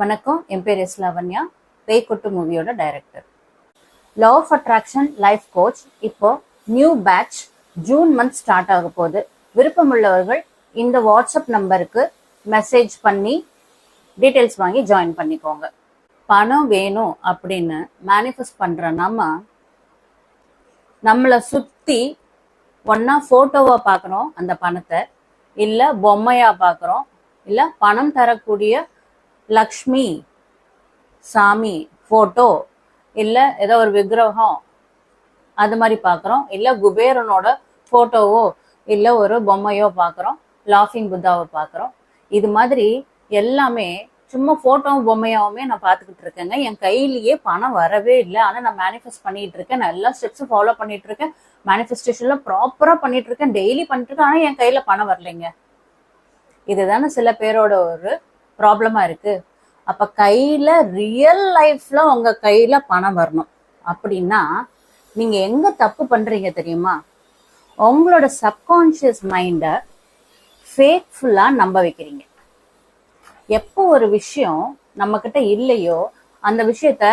வணக்கம் என் பேர் எஸ் லாவண்யா. பேய்கொட்டு மூவியோட director law of attraction life coach இப்போ new batch June month start ஆக போகுது. விருப்பமுள்ளவர்கள் இந்த வாட்ஸ்அப் நம்பருக்கு மெசேஜ் பண்ணி டீட்டெயில்ஸ் வாங்கி ஜாயின் பண்ணிக்கோங்க. பணம் வேணும் அப்படின்னு மேனிஃபெஸ்ட் பண்ற நம்ம நம்மளை சுத்தி ஒன்னா போட்டோவா பார்க்குறோம் அந்த பணத்தை இல்ல பொம்மையா பார்க்குறோம் இல்ல பணம் தரக்கூடிய லக்ஷ்மி சாமி ஃபோட்டோ இல்லை ஏதோ ஒரு விக்கிரகம் அது மாதிரி பார்க்குறோம் இல்லை குபேரனோட ஃபோட்டோவோ இல்லை ஒரு பொம்மையோ பார்க்குறோம் லாஃபிங் புத்தாவை பார்க்குறோம் இது மாதிரி எல்லாமே சும்மா ஃபோட்டோவும் பொம்மையாவுமே நான் பார்த்துக்கிட்டு இருக்கேங்க. என் கையிலேயே பணம் வரவே இல்லை. ஆனால் நான் மேனிஃபெஸ்ட் பண்ணிட்டு இருக்கேன். நான் எல்லா ஸ்டெப்ஸும் ஃபாலோ பண்ணிட்டு இருக்கேன். மேனிஃபெஸ்டேஷன்லாம் ப்ராப்பராக பண்ணிட்டு இருக்கேன். டெய்லி பண்ணிட்டு இருக்கேன். ஆனால் என் கையில் பணம் வரலைங்க. இதுதானே சில பேரோட ஒரு ப்ராப்ளமா இருக்கு. அப்ப கையில ரியல் லைஃப்ல உங்க கையில் பணம் வரணும். அப்படின்னா நீங்க எங்க தப்பு பண்றீங்க தெரியுமா? உங்களோட சப்கான்ஷியஸ் மைண்டை ஃபேக்ஃபுல்லாக நம்ப வைக்கிறீங்க. எப்போ ஒரு விஷயம் நம்ம கிட்ட இல்லையோ அந்த விஷயத்த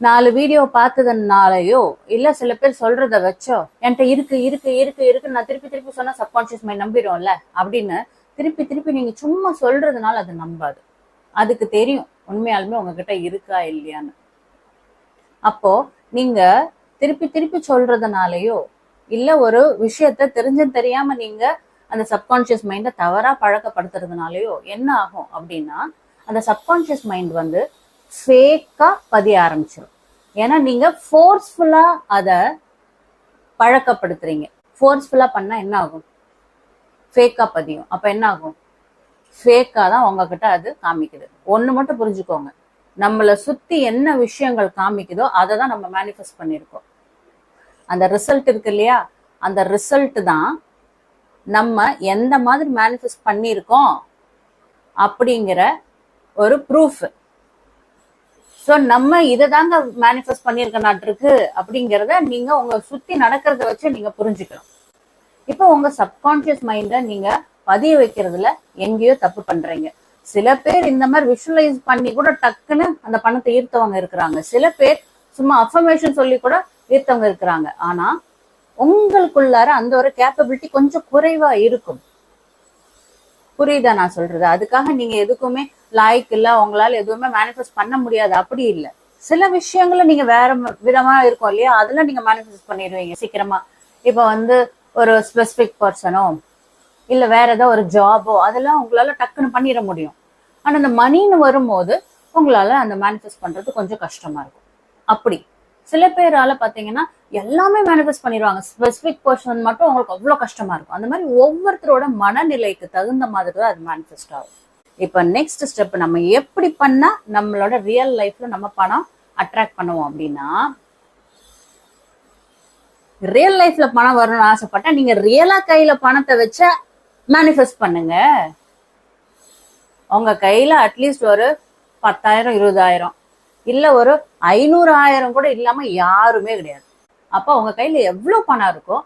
நாலு வீடியோ பார்த்ததுனாலயோ இல்ல சில பேர் சொல்றத வச்சோ என்கிட்ட இருக்கு இருக்கு இருக்கு இருக்கு நான் திருப்பி திருப்பி சொன்னால் சப்கான்ஷியஸ் மைண்ட் நம்பிடும்ல? அப்படின்னு திருப்பி திருப்பி நீங்க சும்மா சொல்றதுனால அது நம்பாது. அதுக்கு தெரியும் உண்மையாலுமே உங்ககிட்ட இருக்கா இல்லையான்னு. அப்போ நீங்க திருப்பி திருப்பி சொல்றதுனாலயோ இல்ல ஒரு விஷயத்த தெரிஞ்சு தெரியாம நீங்க அந்த சப்கான்ஷியஸ் மைண்டை தவறா பழக்கப்படுத்துறதுனாலயோ என்ன ஆகும் அப்படின்னா அந்த சப்கான்சியஸ் மைண்ட் வந்து ஃபேக்கா பதிய ஆரம்பிச்சிடும் ஏன்னா நீங்க ஃபோர்ஸ்ஃபுல்லா அதை பழக்கப்படுத்துறீங்க. ஃபோர்ஸ்ஃபுல்லா பண்ணா என்ன ஆகும்? ஃபேக்காக பதியும். அப்போ என்ன ஆகும் ஃபேக்காக தான் உங்ககிட்ட அது காமிக்குது. ஒன்று மட்டும் புரிஞ்சுக்கோங்க. நம்மளை சுற்றி என்ன விஷயங்கள் காமிக்குதோ அதை தான் நம்ம மேனிஃபெஸ்ட் பண்ணியிருக்கோம். அந்த ரிசல்ட் இருக்கு இல்லையா? அந்த ரிசல்ட் தான் நம்ம எந்த மாதிரி மேனிஃபெஸ்ட் பண்ணியிருக்கோம் அப்படிங்கிற ஒரு ப்ரூஃப் ஸோ நம்ம இதை தாங்க மேனிஃபெஸ்ட் பண்ணியிருக்க நாட்டிருக்கு அப்படிங்கிறத நீங்கள் உங்களை சுற்றி நடக்கிறத வச்சு நீங்கள் புரிஞ்சுக்கணும். இப்போ உங்க சப்கான்ஷியஸ் மைண்ட நீங்க பதிய வைக்கிறதுல எங்கேயோ தப்பு பண்றீங்க. சில பேர் இந்த மாதிரி விஷுவலைஸ் பண்ணி கூட டக்குன்னு அந்த பணத்தை ஈர்த்தவங்க இருக்கிறாங்க. சில பேர் சும்மா அஃபர்மேஷன் சொல்லி கூட ஈர்த்தவங்க இருக்கிறாங்க. ஆனா உங்களுக்குள்ளார அந்த ஒரு கேப்பபிலிட்டி கொஞ்சம் குறைவா இருக்கும். புரியுதா நான் சொல்றது? அதுக்காக நீங்க எதுக்குமே லாய்க்கு இல்ல உங்களால எதுவுமே மேனிஃபெஸ்ட் பண்ண முடியாது. அப்படி இல்ல. சில விஷயங்கள நீங்க வேற விதமா இருக்கும் இல்லையா? அதெல்லாம் நீங்க மேனிஃபெஸ்ட் பண்ணிடுவீங்க சீக்கிரமா. இப்ப வந்து ஒரு ஸ்பெசிபிக் பர்சனோ இல்ல வேற ஏதோ ஒரு ஜாபோ அதெல்லாம் உங்களால டக்குன்னு பண்ணிட முடியும். ஆனா அந்த மணின்னு வரும்போது உங்களால அந்த மேனிஃபெஸ்ட் பண்றது கொஞ்சம் கஷ்டமா இருக்கும். அப்படி. சில பேரால பாத்தீங்கன்னா எல்லாமே மேனிஃபெஸ்ட் பண்ணிடுவாங்க. ஸ்பெசிபிக் பர்சன் மட்டும் உங்களுக்கு அவ்வளவு கஷ்டமா இருக்கும். அந்த மாதிரி ஒவ்வொருத்தரோட மனநிலைக்கு தகுந்த மாதிரி தான் அது மேனிஃபெஸ்ட் ஆகும். இப்ப நெக்ஸ்ட் ஸ்டெப் நம்ம எப்படி பண்ணா நம்மளோட ரியல் லைஃப்ல நம்ம பணம் அட்ராக்ட் பண்ணுவோம் அப்படின்னா ரியல் லைஃப்ல பணம் வரணும்னு ஆசைப்பட்டா நீங்க ரியலா கையில பணத்தை வச்ச மேனிஃபெஸ்ட் பண்ணுங்க. உங்க கையில அட்லீஸ்ட் ஒரு பத்தாயிரம் இருபதாயிரம். இல்ல ஒரு ஐநூறு ஆயிரம் கூட இல்லாம யாருமே கிடையாது. அப்ப உங்க கையில எவ்வளவு பணம் இருக்கோ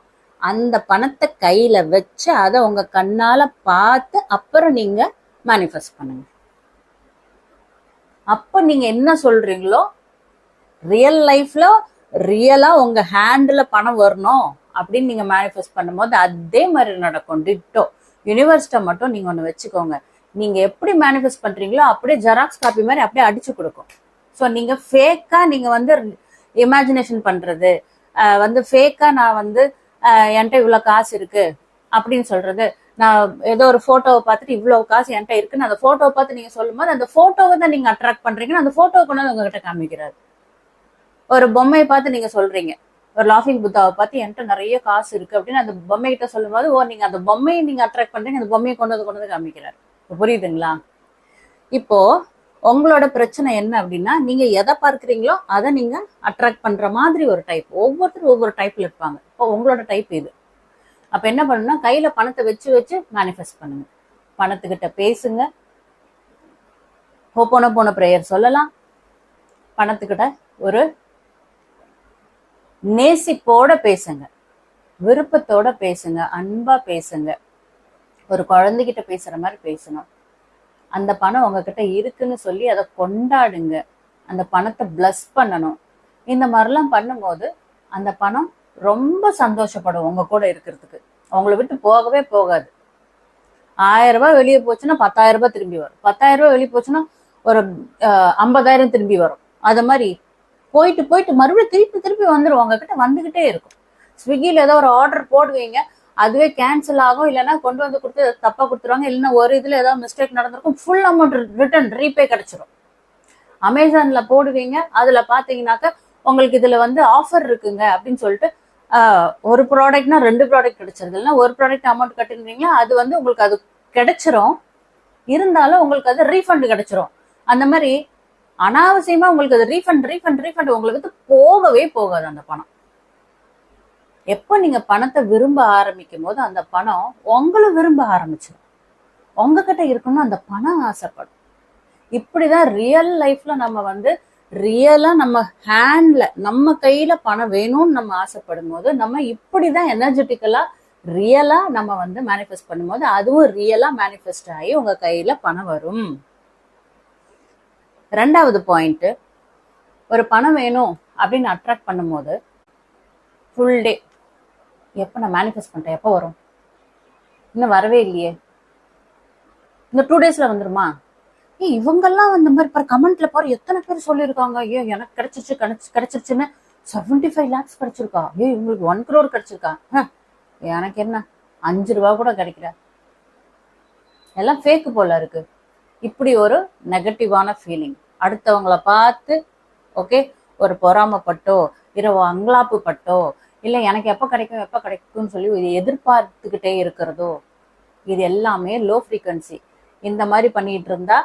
அந்த பணத்தை கையில வச்சு அதை உங்க கண்ணால பார்த்து அப்புறம் நீங்க மேனிஃபெஸ்ட் பண்ணுங்க. அப்ப நீங்க என்ன சொல்றீங்களோ ரியல் லைஃப்ல ரியலா உங்க ஹேண்ட்ல பணம் வரணும் அப்படின்னு நீங்க மேனிஃபெஸ்ட் பண்ணும்போது அதே மாதிரி நடக்கும். டிட்டோ யூனிவர்ஸ்ட்டை மட்டும் நீங்க ஒன்று வச்சுக்கோங்க. நீங்க எப்படி மேனிஃபெஸ்ட் பண்றீங்களோ அப்படியே ஜெராக்ஸ் காப்பி மாதிரி அப்படியே அடிச்சு கொடுக்கும். ஸோ நீங்க ஃபேக்கா நீங்க வந்து இமேஜினேஷன் பண்றது வந்து ஃபேக்கா நான் வந்து என்கிட்ட இவ்வளோ காசு இருக்கு அப்படின்னு சொல்றது. நான் ஏதோ ஒரு போட்டோவை பார்த்துட்டு இவ்வளோ காசு என்கிட்ட இருக்குன்னு அந்த போட்டோவை பார்த்து நீங்க சொல்லும்போது அந்த போட்டோவை தான் நீங்க அட்ராக்ட் பண்றீங்கன்னு அந்த போட்டோவை கொண்டு வந்து உங்ககிட்ட காமிக்கிறாரு. ஒரு பொம்மையை பார்த்து நீங்க சொல்றீங்க. ஒரு லாஃபிங் புத்தாவை பார்த்து என்கிட்ட நிறைய காசு இருக்கு அப்படின்னு அந்த பொம்மை கிட்ட சொல்லும்போது ஓ நீங்க அந்த பொம்மையை நீங்க அட்ராக்ட் பண்றீங்க அந்த பொம்மையை கொண்டு வந்து கொண்டு வந்து காமிக்கிறார். புரியுதுங்களா? இப்போ உங்களோட பிரச்சனை என்ன அப்படின்னா நீங்க எதை பார்க்குறீங்களோ அதை நீங்க அட்ராக்ட் பண்ற மாதிரி ஒரு டைப் ஒவ்வொருத்தரும் ஒவ்வொரு டைப்ல இருப்பாங்க. இப்போ உங்களோட டைப் இது. அப்ப என்ன பண்ணணும்னா கையில பணத்தை வச்சு வச்சு மேனிஃபெஸ்ட் பண்ணுங்க. பணத்துக்கிட்ட பேசுங்க. போன போன ப்ரேயர் சொல்லலாம். பணத்துக்கிட்ட ஒரு நேசிப்போட பேசுங்க. விருப்பத்தோட பேசுங்க. அன்பா பேசுங்க. ஒரு குழந்தைகிட்ட பேசுற மாதிரி பேசணும். அந்த பணம் உங்ககிட்ட இருக்குன்னு சொல்லி அதை கொண்டாடுங்க. அந்த பணத்தை பிளஸ் பண்ணணும். இந்த மாதிரிலாம் பண்ணும்போது அந்த பணம் ரொம்ப சந்தோஷப்படும் உங்க கூட இருக்கிறதுக்கு. அவங்கள விட்டு போகவே போகாது. ஆயிரம் ரூபாய் வெளியே போச்சுன்னா பத்தாயிரம் ரூபாய் திரும்பி வரும். பத்தாயிரம் ரூபாய் வெளியே போச்சுன்னா ஒரு அஹ், ஐம்பதாயிரம் திரும்பி வரும். அது மாதிரி போயிட்டு போயிட்டு மறுபடியும் திருப்பி திருப்பி வந்துடும் உங்ககிட்ட வந்துகிட்டே இருக்கும். ஸ்விக்கியில் ஏதோ ஒரு ஆர்டர் போடுவீங்க அதுவே கேன்சல் ஆகும். இல்லைன்னா கொண்டு வந்து கொடுத்து தப்பாக கொடுத்துருவாங்க. இல்லைன்னா ஒரு இதில் ஏதாவது மிஸ்டேக் நடந்திருக்கும். ஃபுல் அமௌண்ட் ரிட்டர்ன் ரீபே கிடைச்சிரும். அமேசானில் போடுவீங்க அதில் பார்த்தீங்கன்னாக்க உங்களுக்கு இதில் வந்து ஆஃபர் இருக்குங்க அப்படின்னு சொல்லிட்டு ஒரு ப்ராடக்ட்னா ரெண்டு ப்ராடக்ட் கிடைச்சிருது. இல்லைன்னா ஒரு ப்ராடக்ட் அமௌண்ட் கட்டிருந்தீங்களா அது வந்து உங்களுக்கு அது கிடைச்சிரும். இருந்தாலும் உங்களுக்கு அது ரீஃபண்ட் கிடைச்சிரும். அந்த மாதிரி அனாவசியமா உங்களுக்கு அது ரீஃபண்ட் ரீஃபண்ட் ரீஃபண்ட் உங்களுக்கு வந்து போகவே போகாது அந்த பணம். எப்போ நீங்க பணத்தை விரும்ப ஆரம்பிக்கும் போது அந்த பணம் உங்களை விரும்ப ஆரம்பிச்சிடும் உங்ககிட்ட இருக்கணும் அந்த பணம் ஆசைப்படும். இப்படிதான் ரியல் லைஃப்ல நம்ம வந்து ரியலா நம்ம ஹேண்ட்ல நம்ம கையில பணம் வேணும்னு நம்ம ஆசைப்படும் போது நம்ம இப்படிதான் எனர்ஜெட்டிக்கலா ரியலா நம்ம வந்து மேனிஃபெஸ்ட் பண்ணும்போது அதுவும் ரியலா மேனிஃபெஸ்ட் ஆகி உங்க கையில பணம் வரும். ரெண்டாவது பாயிண்ட் ஒரு பணம் வேணும் அப்படின்னு அட்ராக்ட் பண்ணும்போது ஃபுல் டே எப்போ நான் மேனிஃபெஸ்ட் பண்ணிட்டேன்? எப்போ வரும்? இன்னும் வரவே இல்லையே. இந்த டூ டேஸ்ல வந்துருமா? ஏ இவங்கெல்லாம் இந்த மாதிரி பாரு கமெண்ட்ல பாரு எத்தனை பேர் சொல்லியிருக்காங்க? ஐயோ எனக்கு கிடைச்சிச்சு கிடைச்சி கிடைச்சிருச்சுன்னு செவன்டி ஃபைவ் லேக்ஸ் கிடைச்சிருக்கா? ஐயோ இவங்களுக்கு ஒன் க்ரோர் கிடைச்சிருக்கா? எனக்கு என்ன? அஞ்சு ரூபா கூட கிடைக்கல. எல்லாம் ஃபேக்கு போல இருக்கு. இப்படி ஒரு நெகட்டிவான ஃபீலிங் அடுத்தவங்கள பார்த்து ஓகே ஒரு பொறாமப்பட்டோ இரவு அங்கலாப்பு பட்டோ இல்லை எனக்கு எப்போ கிடைக்கும் எப்போ கிடைக்கும்னு சொல்லி இது எதிர்பார்த்துக்கிட்டே இருக்கிறதோ இது எல்லாமே லோ ஃப்ரீக்வன்சி இந்த மாதிரி பண்ணிட்டு இருந்தா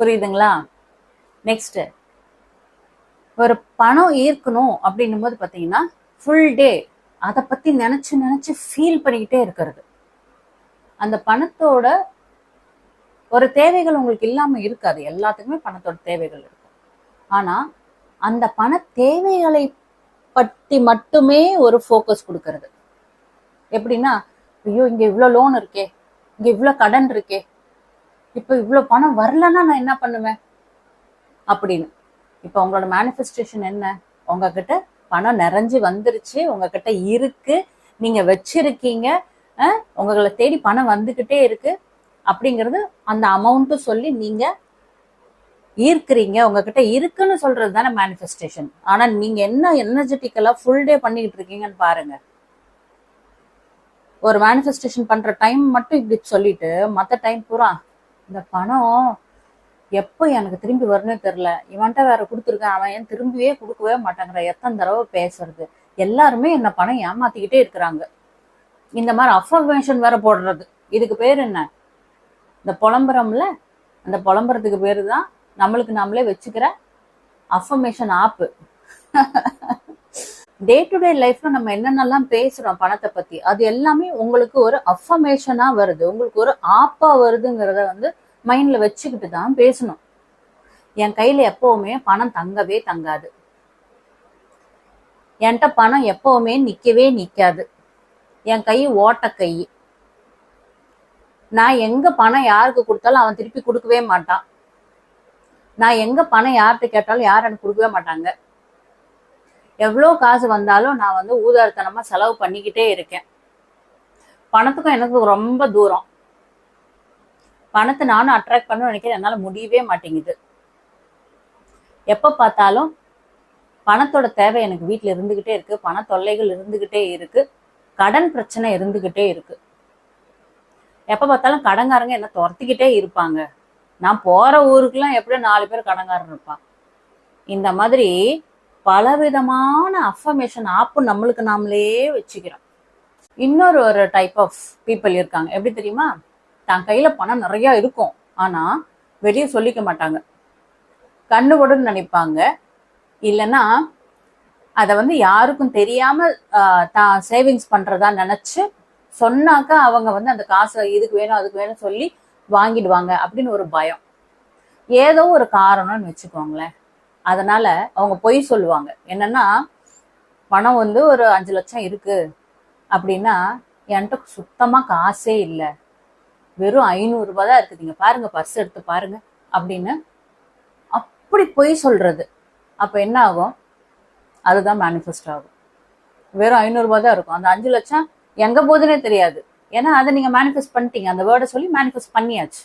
புரியுதுங்களா? நெக்ஸ்ட் ஒரு பணம் ஈர்க்கணும் அப்படின்னும் போது பார்த்தீங்கன்னா ஃபுல் டே அதை பற்றி நினச்சி நினச்சி ஃபீல் பண்ணிக்கிட்டே இருக்கிறது. அந்த பணத்தோட ஒரு தேவைகள் உங்களுக்கு இல்லாமல் இருக்காது. எல்லாத்துக்குமே பணத்தோட தேவைகள் இருக்கும். ஆனால் அந்த பண தேவைகளை பற்றி மட்டுமே ஒரு ஃபோக்கஸ் கொடுக்கறது. எப்படின்னா ஐயோ இங்கே இவ்வளோ லோன் இருக்கே இங்கே இவ்வளோ கடன் இருக்கே இப்போ இவ்வளோ பணம் வரலன்னா நான் என்ன பண்ணுவேன்? அப்படின்னு. இப்போ உங்களோட மேனிஃபெஸ்டேஷன் என்ன? உங்ககிட்ட பணம் நிறைஞ்சு வந்துருச்சு உங்ககிட்ட இருக்கு நீங்கள் வச்சிருக்கீங்க உங்களை தேடி பணம் வந்துகிட்டே இருக்கு. அப்படிங்கிறது அந்த அமௌண்ட்டும் சொல்லி நீங்க ஈர்க்கிறீங்க. உங்ககிட்ட இருக்குன்னு சொல்றது தானே மேனிஃபெஸ்டேஷன் ஆனா நீங்க என்ன எனர்ஜெட்டிக்கலா ஃபுல் டே பண்ணிக்கிட்டு இருக்கீங்கன்னு பாருங்க. ஒரு மேனிஃபெஸ்டேஷன் பண்ற டைம் மட்டும் இப்படி சொல்லிட்டு மத்த டைம் பூரா இந்த பணம் எப்போ எனக்கு திரும்பி வரும்னே தெரில இவன்கிட்ட வேற கொடுத்துருக்கேன். அவன் ஏன் திரும்பியே கொடுக்கவே மாட்டேங்கிற எத்தனை தடவை பேசுறது? எல்லாருமே என்ன பணம் ஏமாத்திக்கிட்டே இருக்கிறாங்க. இந்த மாதிரி அஃபர்மேஷன் வேற போடுறது. இதுக்கு பேர் என்ன? இந்த புலம்புறோம்ல அந்த புலம்புறதுக்கு பேர் தான் நம்மளுக்கு நாமளே வச்சுக்கிற affirmation app day to day லைஃப்ல நம்ம என்னென்னலாம் பேசுறோம் பணத்தை பத்தி அது எல்லாமே உங்களுக்கு ஒரு அஃபர்மேஷனா வருது. உங்களுக்கு ஒரு ஆப்பா வருதுங்கிறத வந்து மைண்ட்ல வச்சுக்கிட்டு தான் பேசணும். என் கையில எப்பவுமே பணம் தங்கவே தங்காது. என்கிட்ட பணம் எப்பவுமே நிக்கவே நிக்காது. என் கை ஓட்ட கை. நான் எங்க பணம் யாருக்கு கொடுத்தாலும் அவன் திருப்பி கொடுக்கவே மாட்டான். நான் எங்க பணம் யார்கிட்ட கேட்டாலும் யாரும் எனக்கு கொடுக்கவே மாட்டாங்க. எவ்வளோ காசு வந்தாலும் நான் வந்து ஊதாரித்தனமா செலவு பண்ணிக்கிட்டே இருக்கேன். பணத்துக்கும் எனக்கு ரொம்ப தூரம். பணத்தை நானும் அட்ராக்ட் பண்ண நினைக்கிறேன். என்னால் முடியவே மாட்டேங்குது. எப்போ பார்த்தாலும் பணத்தோட தேவை எனக்கு வீட்டில் இருந்துகிட்டே இருக்கு. பண தொல்லைகள் இருந்துகிட்டே இருக்கு. கடன் பிரச்சனை இருந்துகிட்டே இருக்கு. எப்ப பார்த்தாலும் கடன்காரங்க என்ன துரத்திக்கிட்டே இருப்பாங்க. நான் போற ஊருக்குலாம் எப்படியும் நாலு பேர் கடன்காரன் இருப்பான் இந்த மாதிரி பலவிதமான அஃபர்மேஷன் ஆப்பு நம்மளுக்கு நாமளே வச்சுக்கிறோம். இன்னொரு ஒரு டைப் ஆஃப் பீப்புள் இருக்காங்க. எப்படி தெரியுமா? தன் கையில பணம் நிறைய இருக்கும். ஆனா வெளியே சொல்லிக்க மாட்டாங்க. கண்ணு கூட நினைப்பாங்க. இல்லைன்னா அதை வந்து யாருக்கும் தெரியாம தான் சேவிங்ஸ் பண்றதா நினைச்சு சொன்னாக்கா அவங்க வந்து அந்த காசை இதுக்கு வேணும் அதுக்கு வேணும் சொல்லி வாங்கிடுவாங்க அப்படின்னு ஒரு பயம். ஏதோ ஒரு காரணம்னு வச்சுக்கோங்களேன். அதனால அவங்க பொய் சொல்லுவாங்க. என்னன்னா பணம் வந்து ஒரு அஞ்சு லட்சம் இருக்கு. அப்படின்னா என்கிட்ட சுத்தமா காசே இல்லை. வெறும் ஐநூறுரூபா தான் இருக்குதுங்க பாருங்க பர்ஸ் எடுத்து பாருங்க. அப்படின்னு அப்படி பொய் சொல்றது. அப்ப என்ன ஆகும்? அதுதான் மேனிஃபெஸ்ட் ஆகும். வெறும் ஐநூறுரூபா தான் இருக்கும். அந்த அஞ்சு லட்சம் எங்க போகுதுன்னே தெரியாது. ஏன்னா அதை நீங்க மேனிஃபெஸ்ட் பண்ணிட்டீங்க. அந்த வேர்டை சொல்லி மேனிஃபெஸ்ட் பண்ணியாச்சு.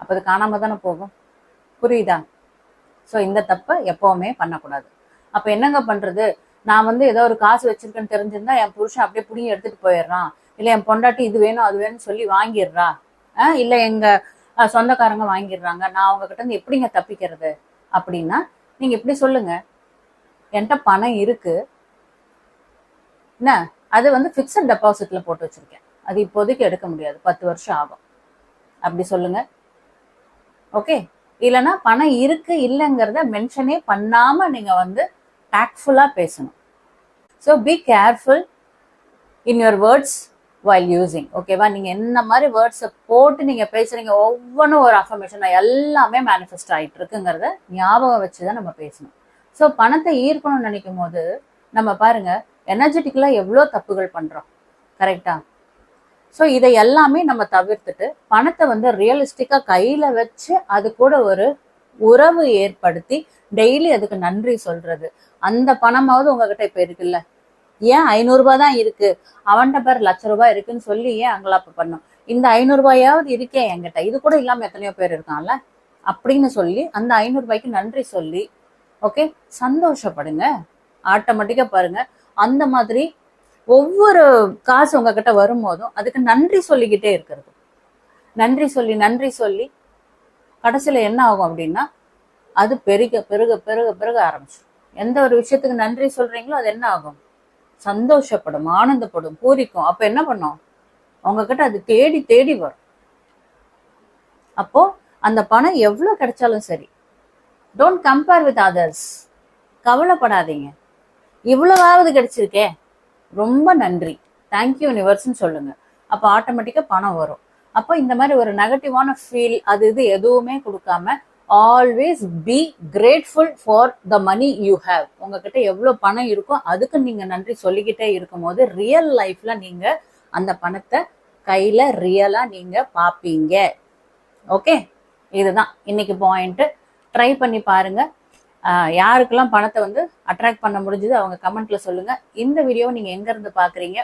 அப்போ அது காணாமல் தானே போகும். புரியுதா? ஸோ இந்த தப்பை எப்போவுமே பண்ணக்கூடாது. அப்போ என்னங்க பண்றது? நான் வந்து ஏதோ ஒரு காசு வச்சிருக்கேன்னு தெரிஞ்சிருந்தா என் புருஷன் அப்படியே புடிங்கி எடுத்துட்டு போயிடுறான். இல்லை என் பொண்டாட்டி இது வேணும் அது வேணும்னு சொல்லி வாங்கிடுறா. ஆ? இல்லை எங்க சொந்தக்காரங்க வாங்கிடுறாங்க. நான் அவங்கக்கிட்ட இருந்து எப்படிங்க தப்பிக்கிறது? அப்படின்னா நீங்க இப்படி சொல்லுங்க. என்கிட்ட பணம் இருக்கு. என்ன? அது வந்து ஃபிக்ஸட் டெபாசிட்ல போட்டு வச்சிருக்கேன். அது இப்போதைக்கு எடுக்க முடியாது. பத்து வருஷம் ஆகும். அப்படி சொல்லுங்க. ஓகே இல்லைன்னா பணம் இருக்கு இல்லைங்கிறத மென்ஷனே பண்ணாம நீங்க வந்து டாக்ட்ஃபுல்லா பேசணும். So be careful in your words while using ஓகேவா நீங்க என்ன மாதிரி வேர்ட்ஸை போட்டு நீங்க பேசுறீங்க ஒவ்வொன்றும் ஒரு அஃபர்மேஷன் எல்லாமே மேனிஃபெஸ்ட் ஆயிட்டு இருக்குங்கிறத ஞாபகம் வச்சு தான் நம்ம பேசணும். ஸோ பணத்தை ஈர்க்கணும்னு நினைக்கும் போது நம்ம பாருங்க எனர்ஜெட்டிக்கலாக எவ்வளோ தப்புகள் பண்ணுறோம் கரெக்டா ஸோ இதை எல்லாமே நம்ம தவிர்த்துட்டு பணத்தை வந்து ரியலிஸ்டிக்காக கையில் வச்சு அது கூட ஒரு உறவு ஏற்படுத்தி டெய்லி அதுக்கு நன்றி சொல்றது. அந்த பணமாவது உங்ககிட்ட இப்போ இருக்குல்ல? ஏன் ஐநூறுரூபா தான் இருக்கு? அவன்கிட்ட பேர் லட்ச ரூபாய் இருக்குன்னு சொல்லி ஏன் அங்கலாப்பு பண்ணும்? இந்த ஐநூறுரூபாயாவது இருக்கே என்கிட்ட. இது கூட இல்லாமல் எத்தனையோ பேர் இருக்கான்ல அப்படின்னு சொல்லி அந்த ஐநூறுரூபாய்க்கு நன்றி சொல்லி ஓகே சந்தோஷப்படுங்க. ஆட்டோமேட்டிக்கா பாருங்க. அந்த மாதிரி ஒவ்வொரு காசு உங்ககிட்ட வரும்போதும் அதுக்கு நன்றி சொல்லிக்கிட்டே இருக்கிறது. நன்றி சொல்லி நன்றி சொல்லி கடைசியில என்ன ஆகும் அப்படின்னா அது பெருக பெருக பெருக பெருக ஆரம்பிச்சிடும். எந்த ஒரு விஷயத்துக்கு நன்றி சொல்றீங்களோ அது என்ன ஆகும்? சந்தோஷப்படும் ஆனந்தப்படும் பூரிக்கும். அப்ப என்ன பண்ணும்? உங்ககிட்ட அது தேடி தேடி வரும். அப்போ அந்த பணம் எவ்வளவு கிடைச்சாலும் சரி டோன்ட் கம்பேர் வித் அதர்ஸ் கவலைப்படாதீங்க. இவ்வளவாவது கிடைச்சிருக்கே. ரொம்ப நன்றி. தேங்க்யூ யூனிவர்ஸ்ன்னு சொல்லுங்க. அப்போ ஆட்டோமேட்டிக்காக பணம் வரும். அப்போ இந்த மாதிரி ஒரு நெகட்டிவான ஃபீல் அது இது எதுவுமே கொடுக்காம always be grateful for the money you have உங்ககிட்ட எவ்வளோ பணம் இருக்கோ அதுக்கு நீங்கள் நன்றி சொல்லிக்கிட்டே இருக்கும்போது ரியல் லைஃப்ல நீங்கள் அந்த பணத்தை கையில ரியலாக நீங்கள் பார்ப்பீங்க ஓகே இதுதான். இன்னைக்கு பாயிண்ட்டு ட்ரை பண்ணி பாருங்க. ஆஹ் யாருக்கெல்லாம் பணத்தை வந்து அட்ராக்ட் பண்ண முடிஞ்சது அவங்க கமெண்ட்ல சொல்லுங்க. இந்த வீடியோவை நீங்க எங்க இருந்து பாக்குறீங்க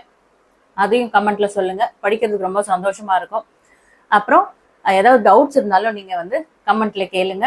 அதையும் கமெண்ட்ல சொல்லுங்க. படிக்கிறதுக்கு ரொம்ப சந்தோஷமா இருக்கும். அப்புறம் ஏதாவது டவுட்ஸ் இருந்தாலும் நீங்க வந்து கமெண்ட்ல கேளுங்க.